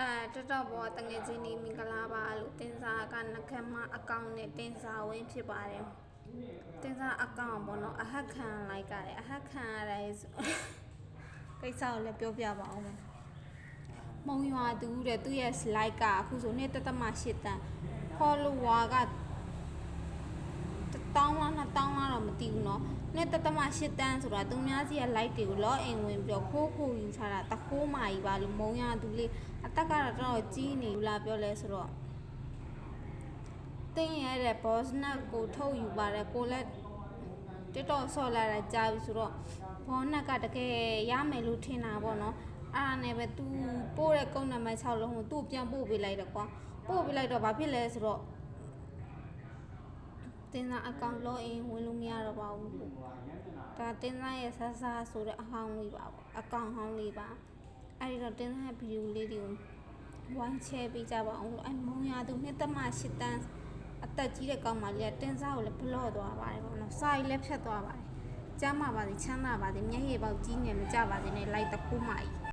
အဲတတော်ဘောတငယ်ချင်းဒီမင်္ဂလာပါလို့တင်စားကနှခမ်းမအကောင့်နဲ့တင်စားဝင်ဖြစ်ပါတယ်တင်စားအကောင့်ဘောနော်အဟက်ခံလိုက်ကြတယ်အဟက်ခံရတယ်ဆိုကိစ္စကိုလည်းပြောပြပါအောင်မယ်မုံရွာသူတဲ့သူ့ရဲ့ slide ကအခုဆိုနေ့တသက်မှ8တန်း follower က1000လား2000လားတော့မသိဘူး နေ့တသက်မှ8တန်းဆိုတာသူများစီရဲ့ like တွေကို log in ဝင်ပြီးတော့ခိုးခိုးယူထားတာတခိုးမာကြီးပါလို့မုံရသူလေးအသက်ကတော့တော်တော်ကြီးနေဘူးလားပြောလဲဆိုတော့တင်းရတဲ့ boss နဲ့ကိုထုတ်ယူပါတယ်ကိုလည်းတက်တော့ဆော့လာတာကြားပြီဆိုတော့ဘောနက်ကတကယ်ရမယ်လို့ထင်တာပေါ့နော်အဲ့ဒါနဲ့ပဲ तू ပို့တဲ့ကုန်းနံပါတ်6လုံးကိုသူ့ပြန်ပို့ပေးလိုက်တယ်ကွာပို့ပေးလိုက်တော့ဘာဖြစ်လဲဆိုတော့ တင်စားအကောင့် login ဝင်လို့မရတော့ပါဘူးဒါတင်စားရဲ့ဆဆာဆိုတဲ့အဟောင်းလေးပါပေါ့အကောင့်ဟောင်းလေးပါအဲ့ဒီတော့တင်စားရဲ့ဗီဒီယိုလေးတွေကိုဝိုင်းချဲပေးကြပါအောင်လို့အဲ့မုံရသူနှစ်သက်မှ၈တန်းအသက်ကြီးတဲ့ကောင်မလေးကတင်စားကိုလည်းဘလော့သွားပါတယ်ပေါ့နော်စာရီလည်းဖြတ်သွားပါတယ်ကျမ်းမာပါစေချမ်းသာပါစေမျက်ရည်ပေါက်ကြီးငယ်မကြပါစေနဲ့လိုက်တခုမှကြီး